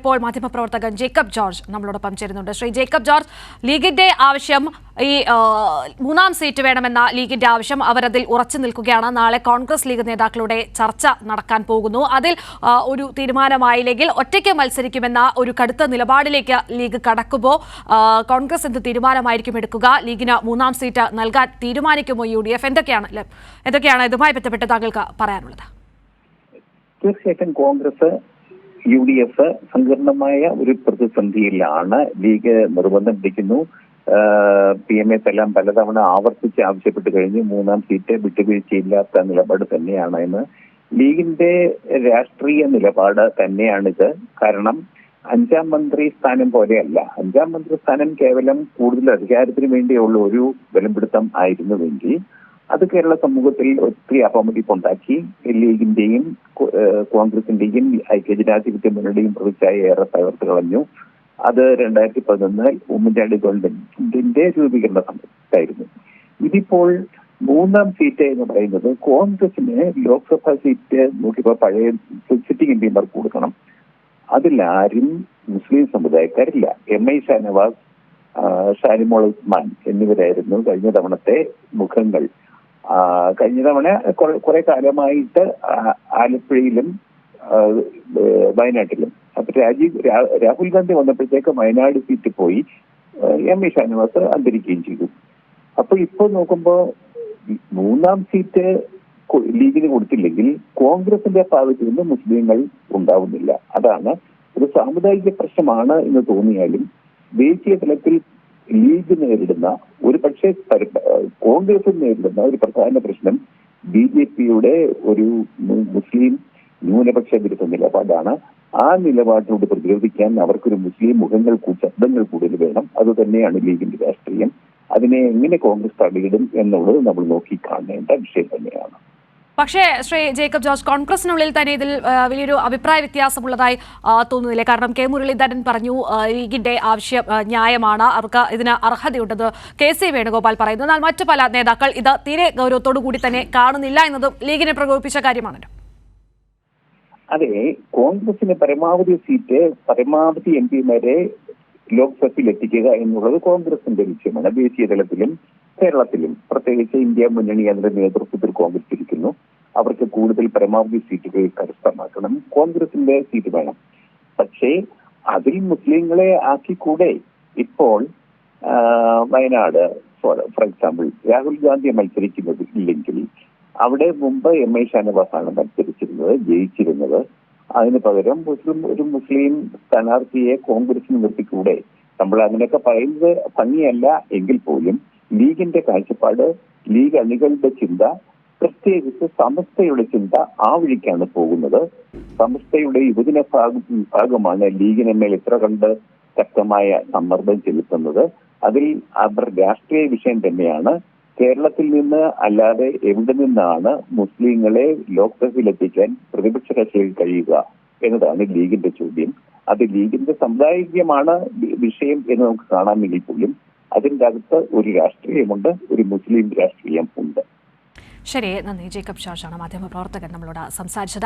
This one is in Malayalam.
ഇപ്പോൾ മാധ്യമപ്രവർത്തകൻ ജേക്കബ് ജോർജ് നമ്മളോടൊപ്പം ചേരുന്നുണ്ട്. ശ്രീ ജേക്കബ് ജോർജ് ലീഗിന്റെ ആവശ്യം ഈ മൂന്നാം സീറ്റ് വേണമെന്ന ലീഗിന്റെ ആവശ്യം അവരതിൽ ഉറച്ചു നിൽക്കുകയാണ്. നാളെ കോൺഗ്രസ് ലീഗ് നേതാക്കളുടെ ചർച്ച നടക്കാൻ പോകുന്നു. അതിൽ ഒരു തീരുമാനമായില്ലെങ്കിൽ ഒറ്റയ്ക്ക് മത്സരിക്കുമെന്ന ഒരു കടുത്ത നിലപാടിലേക്ക് ലീഗ് കടക്കുമ്പോൾ കോൺഗ്രസ് എന്ത് തീരുമാനമായിരിക്കും എടുക്കുക? ലീഗിന് മൂന്നാം സീറ്റ് നൽകാൻ തീരുമാനിക്കുമോ യു ഡി എഫ്? എന്തൊക്കെയാണ് എന്തൊക്കെയാണ് ഇതുമായി ബന്ധപ്പെട്ട് താങ്കൾക്ക് പറയാനുള്ളത്? തീർച്ചയായിട്ടും കോൺഗ്രസ് യു ഡി എഫ് സങ്കീർണമായ ഒരു പ്രതിസന്ധിയിലാണ് ലീഗ് നിർബന്ധം പിടിക്കുന്നു. പി എം എസ് എല്ലാം പലതവണ ആവർത്തിച്ച് ആവശ്യപ്പെട്ട് കഴിഞ്ഞു. മൂന്നാം സീറ്റ് വിട്ടുവീഴ്ചയില്ലാത്ത നിലപാട് തന്നെയാണ് എന്ന്. ലീഗിന്റെ രാഷ്ട്രീയ നിലപാട് തന്നെയാണിത്. കാരണം അഞ്ചാം മന്ത്രി സ്ഥാനം പോലെയല്ല. അഞ്ചാം മന്ത്രി സ്ഥാനം കേവലം കൂടുതൽ അധികാരത്തിന് വേണ്ടിയുള്ള ഒരു ബലംപിടുത്തം ആയിരുന്നുവെങ്കിൽ അത് കേരള സമൂഹത്തിൽ ഒത്തിരി അപമതിപ്പുണ്ടാക്കി ലീഗിന്റെയും കോ- ഐക്യ കോൺഗ്രസിന്റെയും ഐക്യജനാധിപത്യ മുന്നണിയും പ്രതിച്ഛായ ഏറെ തകർത്ത് കളഞ്ഞു. അത് രണ്ടായിരത്തി പതിനൊന്നിൽ ഉമ്മൻചാണ്ടി ഗവൺമെന്റിന്റെ രൂപീകരണ സമയത്തായിരുന്നു. ഇതിപ്പോൾ മൂന്നാം സീറ്റ് എന്ന് പറയുന്നത് കോൺഗ്രസിന് ലോക്സഭാ സീറ്റ് നോക്കിയപ്പോൾ പഴയ സിറ്റിംഗ് എം പിമാർക്ക് കൊടുക്കണം. അതിലാരും മുസ്ലിം സമുദായക്കാരില്ല. എം ഐ ഷാനവാസ് ഷാനിമോൾ ഉസ്മാൻ എന്നിവരായിരുന്നു കഴിഞ്ഞ തവണത്തെ മുഖങ്ങൾ. കഴിഞ്ഞ തവണ കുറെ- കാലമായിട്ട് ആലപ്പുഴയിലും വയനാട്ടിലും. അപ്പൊ രാജീവ് രാഹുൽ ഗാന്ധി വന്നപ്പോഴത്തേക്ക് വയനാട് സീറ്റ് പോയി. എം എ ഷാനിവാസ് അന്തരിക്കുകയും ചെയ്തു. അപ്പൊ ഇപ്പൊ നോക്കുമ്പോ മൂന്നാം സീറ്റ് ലീഗിന് കൊടുത്തില്ലെങ്കിൽ കോൺഗ്രസിന്റെ ഭാഗത്ത് നിന്ന് മുസ്ലിങ്ങൾ ഉണ്ടാവുന്നില്ല. അതാണ് ഒരു സാമുദായിക പ്രശ്നമാണ് എന്ന് തോന്നിയാലും ദേശീയ തലത്തിൽ ലീഗ് നേരിടുന്ന ഒരു പക്ഷേ കോൺഗ്രസ് നേരിടുന്ന ഒരു പ്രധാന പ്രശ്നം ബി ജെ പിയുടെ ഒരു മുസ്ലിം ന്യൂനപക്ഷ വിരുദ്ധ നിലപാടാണ് ആ നിലപാടിനോട് പ്രതിരോധിക്കാൻ അവർക്കൊരു മുസ്ലിം മുഖങ്ങൾ ശബ്ദങ്ങൾ കൂടുതൽ വേണം. അത് തന്നെയാണ് ലീഗിന്റെ രാഷ്ട്രീയം. അതിനെ എങ്ങനെ കോൺഗ്രസ് തടയിടും എന്നുള്ളത് നമ്മൾ നോക്കി കാണേണ്ട വിഷയം തന്നെയാണ്. പക്ഷേ ശ്രീ ജേക്കബ് ജോർജ് കോൺഗ്രസിനുള്ളിൽ തന്നെ ഇതിൽ വലിയൊരു അഭിപ്രായ വ്യത്യാസമുള്ളതായി തോന്നുന്നില്ല. കാരണം കെ മുരളീധരൻ പറഞ്ഞു ലീഗിന്റെ ആവശ്യം ന്യായമാണ്. അവർക്ക് ഇതിന് അർഹതയുണ്ടെന്ന് കെ സി വേണുഗോപാൽ പറയുന്നു. എന്നാൽ മറ്റു പല നേതാക്കൾ ഇത് തീരെ ഗൗരവത്തോടു കൂടി തന്നെ കാണുന്നില്ല എന്നതും ലീഗിനെ പ്രകോപിപ്പിച്ച കാര്യമാണല്ലോ. അതെ കോൺഗ്രസിന് പരമാവധി സീറ്റ് പരമാവധി എം പിമാരെ ലോക്സഭയിൽ എത്തിക്കുക എന്നുള്ളത് കോൺഗ്രസിന്റെ ലക്ഷ്യമാണ്. ദേശീയ തലത്തിലും കേരളത്തിലും പ്രത്യേകിച്ച് ഇന്ത്യ മുന്നണി അതിന്റെ നേതൃത്വത്തിൽ കോൺഗ്രസ് ഇരിക്കുന്നു. അവർക്ക് കൂടുതൽ പരമാവധി സീറ്റുകൾ കരസ്ഥമാക്കണം. കോൺഗ്രസിന്റെ സീറ്റ് വേണം. പക്ഷേ അതിൽ മുസ്ലിങ്ങളെ ആക്കിക്കൂടെ? ഇപ്പോൾ വയനാട് ഫോർ എക്സാമ്പിൾ രാഹുൽ ഗാന്ധി മത്സരിക്കുന്നത് ഇല്ലെങ്കിൽ അവിടെ മുമ്പ് എം ഐ ഷാനവാസാണ് മത്സരിച്ചിരുന്നത് ജയിച്ചിരുന്നത്. അതിന് പകരം മുസ്ലിം ഒരു മുസ്ലിം സ്ഥാനാർത്ഥിയെ കോൺഗ്രസിന് നിർത്തിക്കൂടെ? നമ്മൾ അങ്ങനെയൊക്കെ പറയുന്നത് ഭംഗിയല്ല. എങ്കിൽ പോലും ലീഗിന്റെ കാഴ്ചപ്പാട് ലീഗ് അണികളുടെ ചിന്ത പ്രത്യേകിച്ച് സമസ്തയുടെ ചിന്ത ആ വഴിക്കാണ് പോകുന്നത്. സമസ്തയുടെ യുവജന ഭാഗമാണ് ലീഗിന് മേൽ ഇത്ര കണ്ട് ശക്തമായ സമ്മർദ്ദം ചെലുത്തുന്നത്. അതിൽ അവർ രാഷ്ട്രീയ വിഷയം തന്നെയാണ്. കേരളത്തിൽ നിന്ന് അല്ലാതെ എവിടെ നിന്നാണ് മുസ്ലിങ്ങളെ ലോക്സഭയിൽ എത്തിക്കാൻ പ്രതിപക്ഷ കക്ഷിയിൽ കഴിയുക എന്നതാണ് ലീഗിന്റെ ചോദ്യം. അത് ലീഗിന്റെ സമുദായികമാണ് വിഷയം എന്ന് നമുക്ക് കാണാമെങ്കിൽ പോലും അതിന്റെ അകത്ത് ഒരു രാഷ്ട്രീയമുണ്ട് ഒരു മുസ്ലിം രാഷ്ട്രീയം ഉണ്ട്. ശരി നന്ദി. ജേക്കബ് ജോർജാണ് മാധ്യമപ്രവർത്തകൻ നമ്മളോട് സംസാരിച്ചത്.